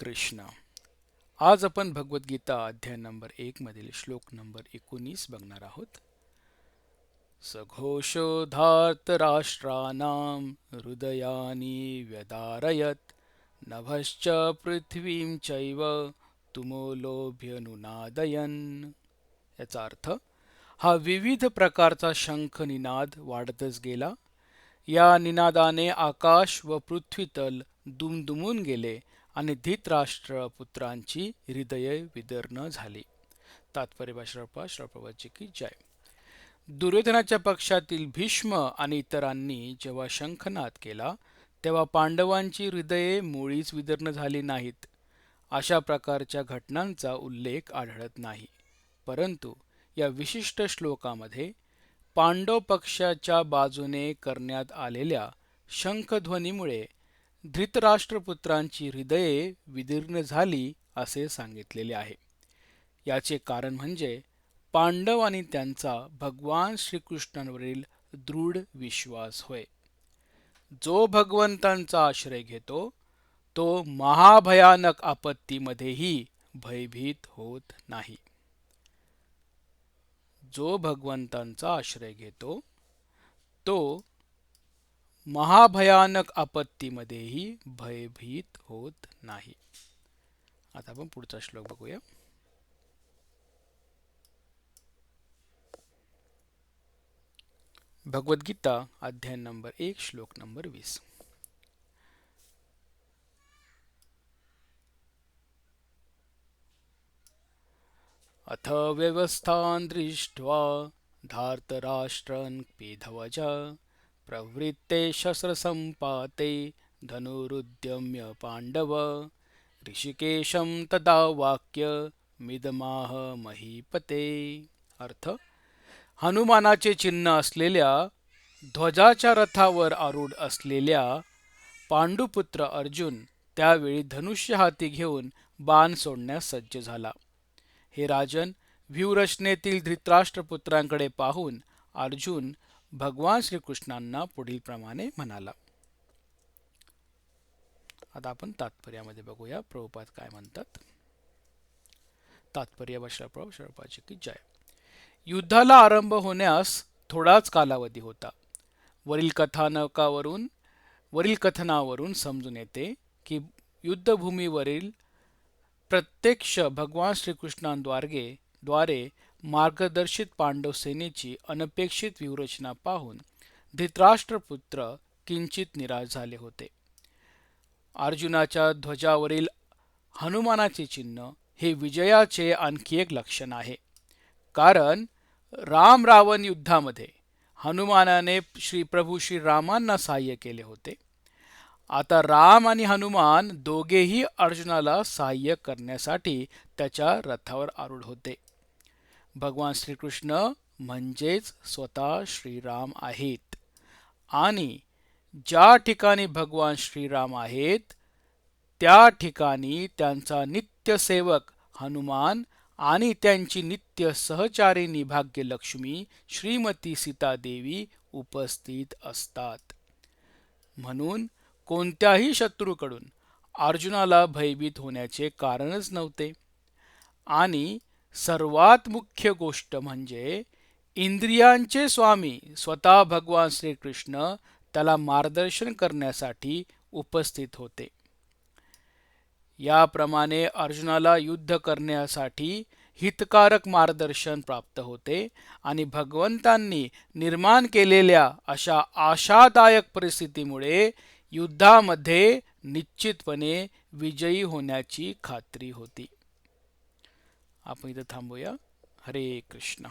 कृष्ण. आज आपण भगवद्गीता अध्याय नंबर एक मधील श्लोक नंबर एकोणीस बघणार आहोत. सघोषोधार्तराष्ट्राणां हृदयानी व्यदारयत नभश्च पृथ्वीं चैव तुमोलोभ्यनुनादयन याचा अर्थ हा विविध प्रकारचा शंख निनाद वाढतच गेला. या निनादाने आकाश व पृथ्वीतल दुमदुमून गेले. आणि धीतराष्ट्र पुत्रांची हृदय विदर्ण झाली. तात्पर्य श्रपा श्रप्रभाची की जय. दुर्योधनाच्या पक्षातील भीष्म आणि इतरांनी जेव्हा शंखनाद केला तेव्हा पांडवांची हृदये मुळीच विदर्ण झाली नाहीत. अशा प्रकारच्या घटनांचा उल्लेख आढळत नाही. परंतु या विशिष्ट श्लोकामध्ये पांडव पक्षाच्या बाजूने करण्यात आलेल्या शंखध्वनीमुळे धृतराष्ट्रपुत्रांची हृदये विदीर्ण झाली असे सांगितलेले आहे. याचे कारण म्हणजे पांडव आणि त्यांचा भगवान श्रीकृष्णांवरील दृढ विश्वास होय. जो भगवंतांचा आश्रय घेतो तो महाभयानक आपत्तीमध्येही भयभीत होत नाही. जो भगवंतांचा आश्रय घेतो तो महाभयानक आपत्तीमध्येही भयभीत होत नाही. आता आपण पुढचा श्लोक बघूया. भगवद्गीता अध्याय नंबर एक श्लोक नंबर वीस. अथ व्यवस्थान दृष्ट्वा धार्तराष्ट्रन् पेधवजा प्रवृत्ते शस्त्रसंपाते धनुरुद्यम्य पाण्डव। ऋषिकेशं तदा वाक्य मिदमाह महीपते। अर्थ हनुमानाचे चिन्ह असलेल्या ध्वजाच्या रथावर आरूढ असलेल्या पांडुपुत्र अर्जुन त्यावेळी धनुष्य हाती घेऊन बाण सोडण्यास सज्ज झाला। हे राजन व्यूरचनेतील धृतराष्ट्रपुत्रांकडे पाहून अर्जुन भगवान श्रीकृष्णांना पुढील प्रमाणे म्हणाला. आता आपण तात्पर्यामध्ये बघूया. प्रभुपात काय म्हणतात? तात्पर्य शरपाची की जय. युद्धाला आरंभ होण्यास थोडाच कालावधी होता. वरील कथानकावरून वरील कथनावरून समजून येते की युद्धभूमीवरील प्रत्यक्ष भगवान श्रीकृष्णांद्वारगे द्वारे मार्गदर्शित पांडव सेनेची अनपेक्षित व्यूहरचना पाहून धृतराष्ट्रपुत्र किंचित निराश झाले होते. अर्जुनाच्या ध्वजावरील हनुमानाचे चिन्ह हे विजयाचे आणखी एक लक्षण आहे. कारण राम रावण युद्धामध्ये हनुमानाने श्री प्रभू श्री रामांना सहाय्य केले होते. आता राम आणि हनुमान दोघेही अर्जुनाला सहाय्य करण्यासाठी त्याच्या रथावर आरूढ होते. भगवान श्रीकृष्ण म्हणजेच स्वतः श्रीराम आहेत. आणि ज्या ठिकाणी भगवान श्रीराम आहेत त्या ठिकाणी त्यांचा नित्य सेवक हनुमान आणि त्यांची नित्य सहचारिणी भाग्यलक्ष्मी श्रीमती सीतादेवी उपस्थित असतात. म्हणून कोणत्याही शत्रूकडून अर्जुनाला भयभीत होण्याचे कारणच नव्हते. आणि सर्वात मुख्य गोष्ट म्हणजे इंद्रियांचे स्वामी स्वतः भगवान श्रीकृष्ण त्याला मार्गदर्शन करण्यासाठी उपस्थित होते. याप्रमाणे अर्जुनाला युद्ध करण्यासाठी हितकारक मार्गदर्शन प्राप्त होते आणि भगवंतांनी निर्माण केलेल्या अशा आशादायक परिस्थितीमुळे युद्धामध्ये निश्चितपणे विजयी होण्याची खात्री होती. आपण इथं थांबूया. हरे कृष्ण.